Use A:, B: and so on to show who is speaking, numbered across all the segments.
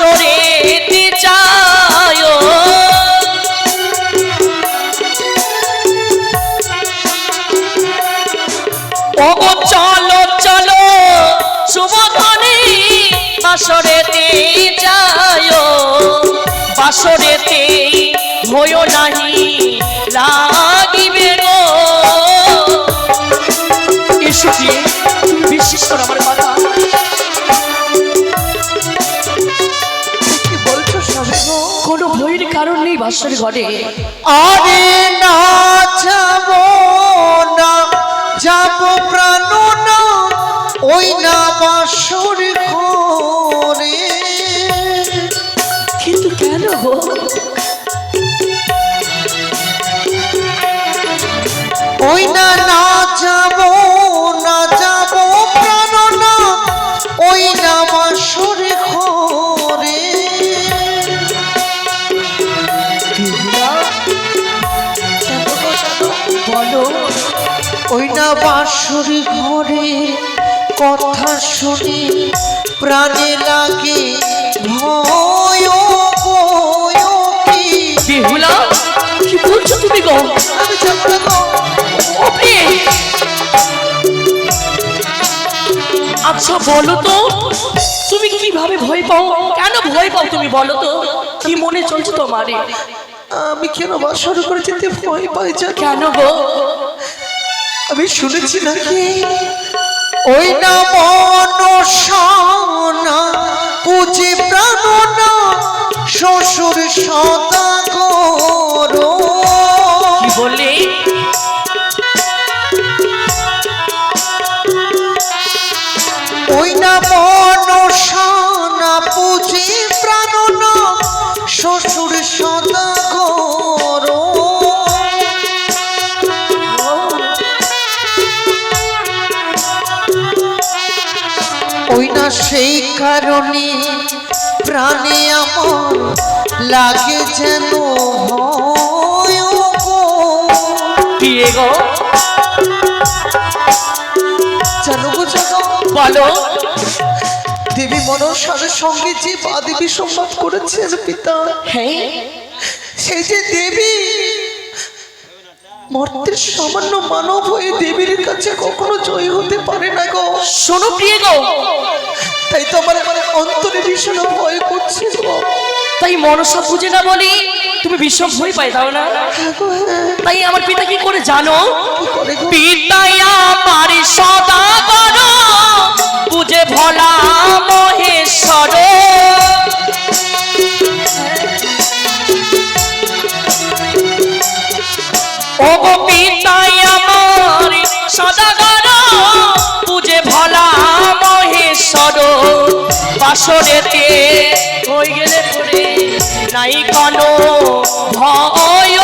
A: সরেতে চায়। ওগো চলো চলো সুবোধনে বাসরেতে যায় বাসরেতে ভয় নাহি লাগিবে গো। ঈশ্বরী বিশেষ করে আমার কথা। কোনো ভয়ের কারণ নেই বাসর ঘরে।
B: আরে না যাব না যাব প্রাণ না ওই না বাসর ঘরে।
A: কিন্তু কেন গো?
B: ওই না না যাব ওই না বাসুরি ঘরে কথা শুনি প্রাণে লাগে ভয়
A: বেহুলা কি? বলছো তুমি গো?
B: আমি জানব গো।
A: আচ্ছা বলো তো তুমি কীভাবে ভয় পাও? কেন ভয় পাও তুমি বলো তো? কি মনে চলছে তোমারে?
B: আমি কেন বাসর করে যেতে ভয় পাই
A: কেন গো?
B: আমি শুনেছি নাকি? ওই না মনসানা পুঁজি প্রাণ না শ্বশুর সদা করো
A: কি বললে?
B: সেই কারণে প্রাণে আমার লাগে যেন গো। জানো গো জানো
A: বলো।
B: দেবী মনসার সঙ্গে যে বা দেবী সংবাদ করেছেন পিতা
A: হ্যাঁ।
B: সেই যে দেবী মর্তের সামান্য মানব হয়ে দেবীর কাছে কখনো জয় হতে পারে না গো।
A: শোনো প্রিয় গো।
B: তাই তো আমার আমার অন্তরে ভীষণ ভয় করছে গো।
A: তাই মনসা বুঝে না বলি তুমি ভীষণ ভয় পাই দাও না। তাই আমার পিতা কি করে জানো? পিতাই আমার সদা করো বুঝে ভোলা করো বুঝে ভোলা মহেশ্বর। বাসরেতে হই গেলে পরে নাই কোনো ভয়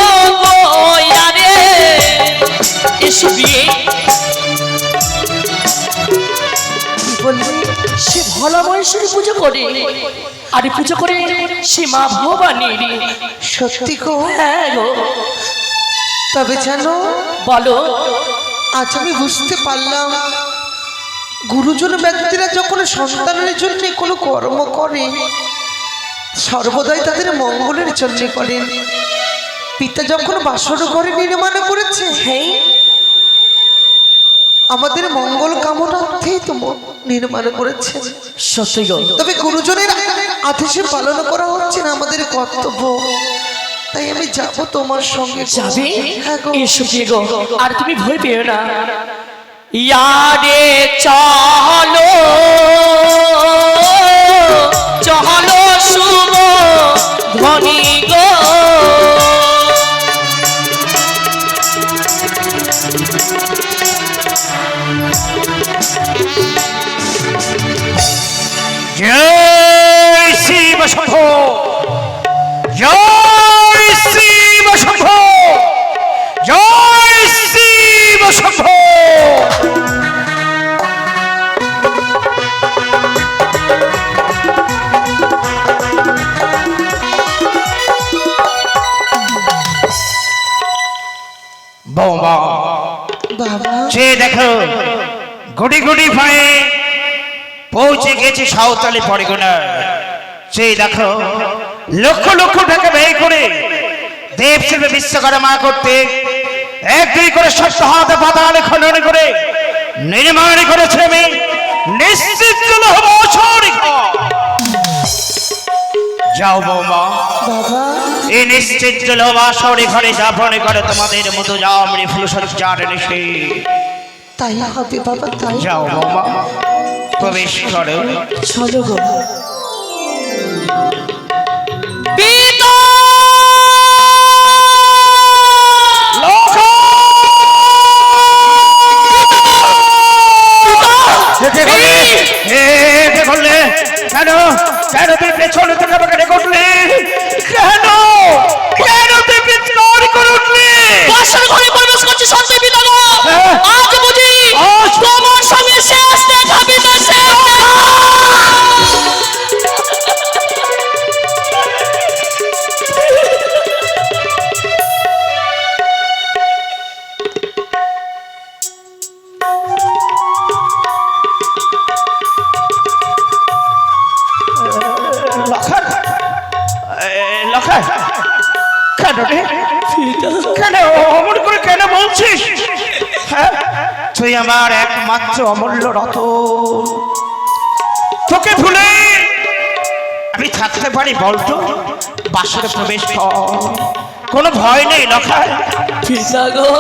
A: গয়া রে। বিয়ে। সে ভোলা মহেশ্বরী পুজো করে? আর পুজো করে সে মা ভবানীর
B: সত্যি গো?
A: হ্যাঁ গো।
B: তবে জানো
A: বলো।
B: আজ আমি বুঝতে পারলাম। গুরুজন ব্যক্তিরা যখন সন্তানের জন্য কোনো কর্ম করে সর্বদাই তাদের মঙ্গলের জন্য করেন। পিতা যখন বাসর ঘরে নির্মাণ করেছে
A: হ্যাঁ
B: আমাদের মঙ্গল কামনার্থেই তো নির্মাণ করেছে।
A: সত্যি
B: তবে গুরুজনের আদেশে পালন করা হচ্ছে না আমাদের কর্তব্য। তাই আমি যাব তোমার সঙ্গে।
A: যাবে? এসো গো। আর তুমি ভয় পেও না। ইয়ারে চলো।
C: সে দেখো। গুটি গুটি পায়ে পৌঁছে গেছে সাঁওতালি পরিগণা। সেই দেখো লক্ষ লক্ষ টাকা ব্যয় করে দেব শিল্পে বিশ্বকর্মা করতে এক দুই করে সত্য হাতে পাতালে খনন করে নির্মাণ করেছে আমি। নিশ্চিত যাও বৌমা। এই নিশ্চিত জলবাসরে ঘরে যাপন করে তোমাদের মতো যাও আমি ফুলসজ্জার নিশে
B: তাই হবে বাবা তাই
C: যাও বৌমা প্রবেশ করো।
A: চলো গো?
C: কেন? কেন তুই পেছনে থেকে আমাকে ডেকে উঠলি কেন কেন? অমর করে কেন বলছিস? হ্যাঁ? তুই আমার একমাত্র অমূল্য রত তোকে ভুলে আমি থাকতে পারি বলতো বাসরে প্রবেশ কর। কোনো ভয় নেই লখান
A: পিতা গো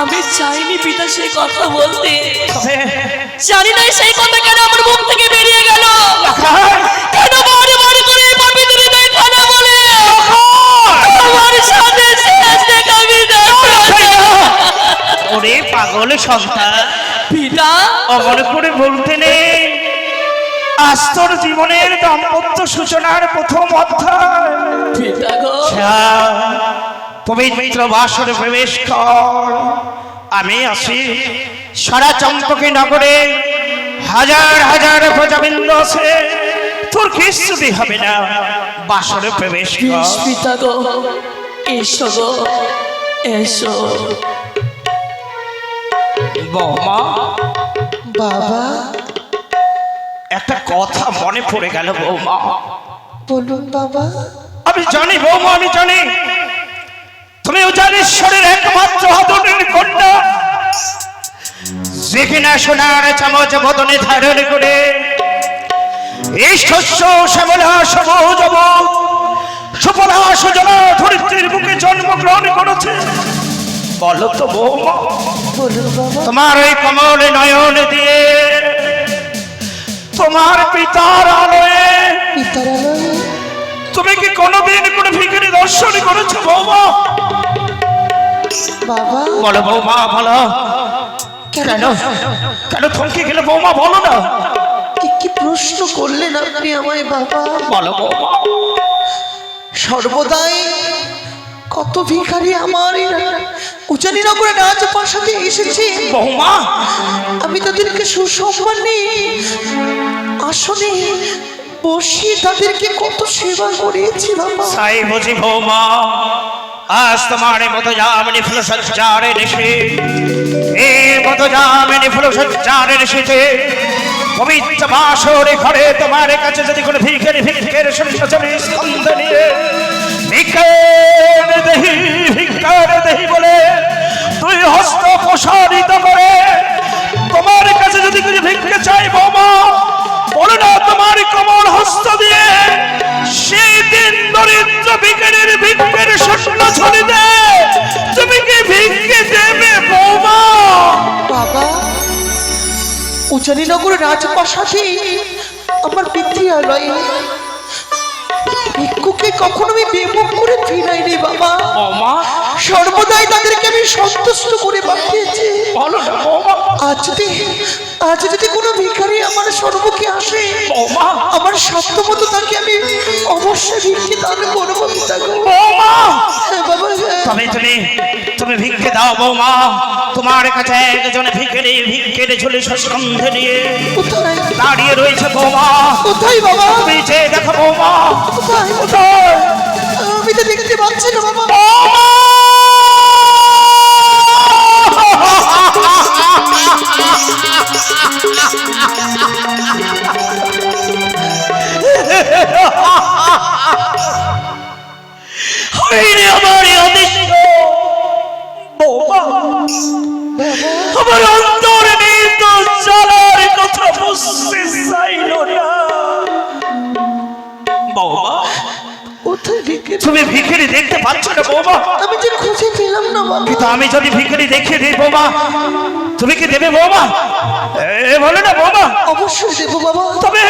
A: আমি চাইনি পিতা সেই কথা বলতে। জানি না সেই কথা কেন আমার মুখ থেকে বেরিয়ে গেল। কেন বারে বারে করে
C: ওরে পাগল সন্তান।
A: পিতা।
C: অমর করে বলতে নেই। আজ তোর জীবনের দাম্পত্য সূচনার প্রথম অধ্যায়। পবিত্র বাসরে প্রবেশ কর। আমি আছি সারা চম্পকে নগরে। হাজার হাজার প্রজাবৃন্দ আছে। তোর কিস্তুতি হবে না। বাসরে প্রবেশ কর।
A: বেশ পিতা গো এসো গো এসো।
C: বৌমা।
B: বাবা।
C: একটা কথা মনে পড়ে গেল বৌমা।
B: বলুন বাবা।
C: আমি জানি বৌমা আমি জানি। তুমি উজানেশ্বরের একমাত্র আদরের কন্যা। সোনার চামচ বদনে ধারণ করে এই শস্য শ্যামলা সবুজ সুফলা সুজলা ধরিত্রীর বুকে জন্মগ্রহণ করেছে। বলো তো বৌমা। তোমার ওই কমল নয়ন দিয়ে তোমার পিতার আলোয় তুমি কি কোনোদিন কোনো ভিখারি দর্শন করেছ বৌমা?
B: বাবা।
C: বলো বৌমা বলো। কেন? কেন থমকে গেলে বৌমা বলো না?
B: কি কি প্রশ্ন করলেন আপনি আমায় বাবা?
C: বলো বৌমা।
B: সর্বদাই কত ভিখারি আমার। উজানিনগরে রাজপ্রাসাদে এসেছে।
C: বৌমা।
B: আমি তাদেরকে সুসম্মানে আসনে বসিয়ে তাদেরকে কত সেবা করিয়েছি বাবা
C: সাই বুঝি বৌমা আজ তোমার মতো যামিনী ফুল সজ্জারে নেশে এ মতো যামিনী ফুল সজ্জারে নেশেতে পবিত্র ঘরে তোমার কাছে যদি কোনো ভিক্ষের ভিক্ষের দেহি, ভিক্ষার দেহি বলে তুই হস্ত প্রসারিত করে তোমার কাছে যদি কিছু ভিক্ষে চাই বৌমা, বলো না তোমার কমল হস্ত দিয়ে সেই দিন দরিদ্র ভিখারির ভিক্ষের স্বপ্ন ছড়ি দে
B: উজানিনগর রাজপ্রাসাদে আমার বিদ্যালয়ে ভিক্ষুকে কখনো আমি বেমুখ করে ফিরাইনি বাবা।
C: বৌমা
B: সর্বদাই তাদেরকে আমি সন্তুষ্ট করে পাঠিয়েছি। আজ যদি আজ যদি কোনো ভিখারি আমার সর্বকে আসে
C: বৌমা
B: আমার সাধ্যমতো তাকে আমি অবশ্যই ভিক্ষে দান করব। হ্যাঁ বাবা হ্যাঁ।
C: তবে তুমি তুমি ভিক্ষে দাও বৌমা। তোমার কাছে একজন ভিক্ষেরি ভিক্ষেরে ঝুলি সন্ধে নিয়ে দাঁড়িয়ে রয়েছে বৌমা।
B: কোথায় বাবা?
C: তুমি যে দেখো বৌমা।
B: কোথায়?
C: কোথায়?
B: আমি তো দেখতে পাচ্ছি না বাবা।
C: তুমি ভিখারি দেখতে পাচ্ছ না বৌমা?
B: আমি যে খুঁজে পেলাম না বাবা
C: কিন্তু আমি যদি ভিখারি দেখিয়ে দিই বৌমা তুমি কি দেবে বৌমা? এ বলে না বৌমা।
B: অবশ্যই দেবো বাবা।
C: তবে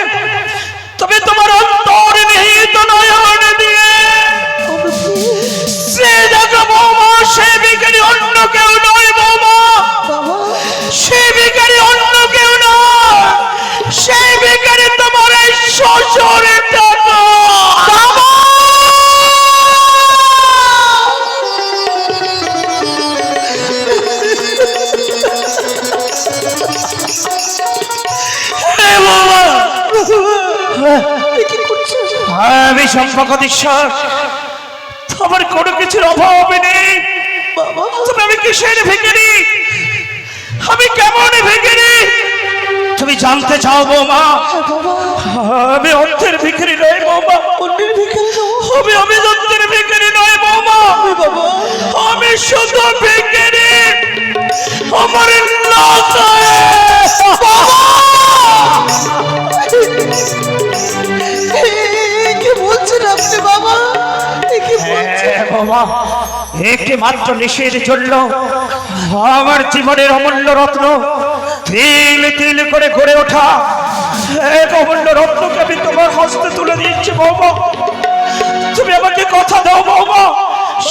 C: তবে তোমার অন্তর নিহিত নয়ন দিয়ে সে দেখো বৌমা সে ভিখারি অন্য কেউ নয় বৌমা।
B: বাবা।
C: সে ভিখারি অন্য কেউ নয়। সে ভিখারি তোমার এই শ্বশুরের টাকা। আমি সম্পর্কদীশ্বর তোমার কোনো কিছুর অভাব নেই। তুমি আমি কিসের ভেঙেনি আমি কেমন ভেঙেনি তুমি জানতে চাও বৌমা আমি অর্থের ভিখারি নয় বৌমা।
B: অন্যের ভিখারি
C: আমি আমি অর্থের ভিখারি নয় বৌমা। আমি শুধু ভিখারি। আমার লতায়
B: বাবা
C: একটি মাত্র নিষেধ চলল আমার জীবনের অমূল্য রত্ন তিল তিল করে গড়ে ওঠা এক অমূল্য রত্নকে আমি তোমার হস্তে তুলে দিচ্ছি, বৌমা। তুমি আমাকে কথা দাও, বৌমা।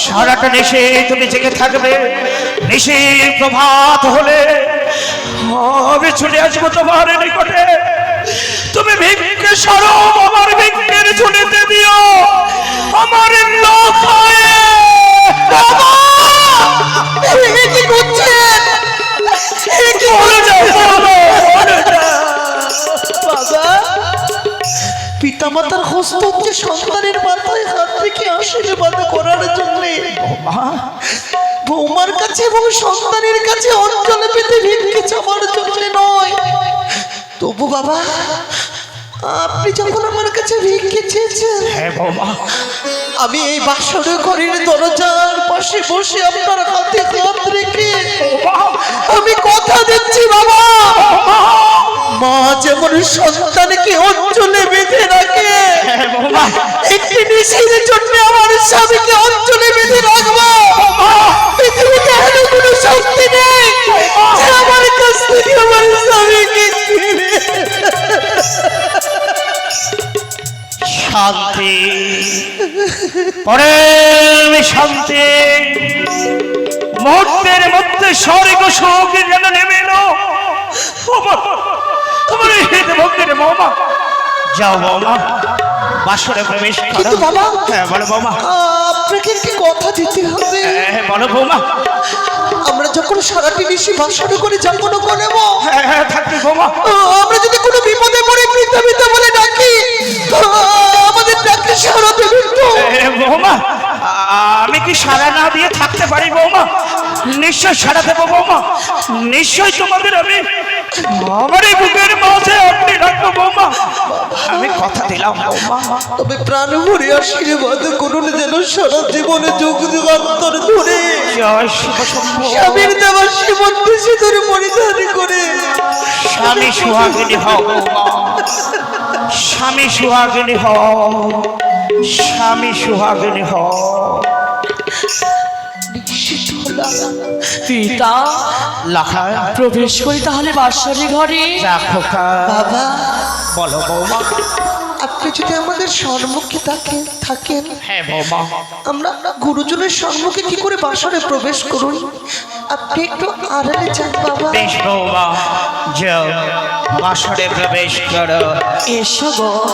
C: সারাটা নেশে তুমি জেগে থাকবে নেশে প্রভাত হলে আমি চলে আসব তোমার নিকটে। তুমি ভিক্ষে সরো আমার ভিক্ষের ঝুলিতে দিও। আমার লোক হয়ে বাবা!
B: এ কি করছেন কি
C: বলে যাও, বলে যাও, বলে যাও।
B: বাবা পিতামাতার হস্ত হচ্ছে সন্তানের মাথায় হাত রেখে আশীর্বাদ করার জন্য। বৌমার কাছে এবং সন্তানের কাছে অঞ্চলে পেতে ভিক্ষে চাওয়ার জন্য নয়। তবু বাবা আপনি যখন আমার কাছে ভিক্ষে চেয়েছেন
C: হ্যাঁ বাবা।
B: আমি এই বাসর ঘরের দরজার পাশে বসে আপনার হাতে হাত রেখে আমি কথা দিচ্ছি বাবা। মা যেমন সন্তানকে অঞ্চলে বেঁধে রাখে
C: হ্যাঁ
B: একটি নিশির জন্য আমার স্বামীকে অঞ্চলে বেঁধে রাখব। পৃথিবীতে এমন কোনো শক্তি নেই আমার কাছ থেকে আমার স্বামীকে
C: শান্তি পরে শান্তি মুহূর্তের মধ্যে স্বর্গ সুখ যেন নেমে এলো আমার- আমার এই হৃদ ভক্তির বৌমা যাও বৌমা। বাসরে প্রবেশ করো।
B: বাবা
C: হ্যাঁ বলো বৌমা।
B: আপনাকে একটি কথা দিতে হবে?
C: হ্যাঁ বলো বৌমা।
B: আমরা যখন সারাটি নিশি ভাষণ করে যাপন করব
C: হ্যাঁ হ্যাঁ থাকবে বৌমা।
B: আমরা যদি কোনো বিপদে পড়ে পিতা বলে ডাকি আমাদের ডাকে সারা দেবেন তো।
C: এ, বৌমা আমি কি সারা না দিয়ে থাকতে পারি বৌমা? নিশ্চয় সারা দেবো বৌমা। নিশ্চয় তোমাদের আমি আমার এই বুকের মাঝে আপনি রাখব বৌমা। আমি কথা দিলাম বৌমা।
B: তবে প্রাণ ভরে আশীর্বাদ করুন যেন সারা জীবনে যুগ যুগান্তর ধরে। স্বামীর দেওয়া সীমন্ত সিঁদুর পরিধান করে।
C: স্বামী সুহাগিনী হও। স্বামী সুহাগিনী হও। স্বামী সুহাগিনী হও।
A: পিতা
C: লাখা
A: প্রবেশ করি তাহলে বাসরে ঘরে।
B: বাবা।
C: বলো বৌমা।
B: আপনি যদি আমাদের সম্মুখে থাকেন থাকেন
C: হ্যাঁ বৌমা।
B: আমরা গুরুজনের সম্মুখে কি করে বাসরে প্রবেশ করুন? আপনি একটু আড়ালে যান বাবা।
C: বেশ বৌমা। যাও। বাসরে প্রবেশ করো।
A: এসো গো।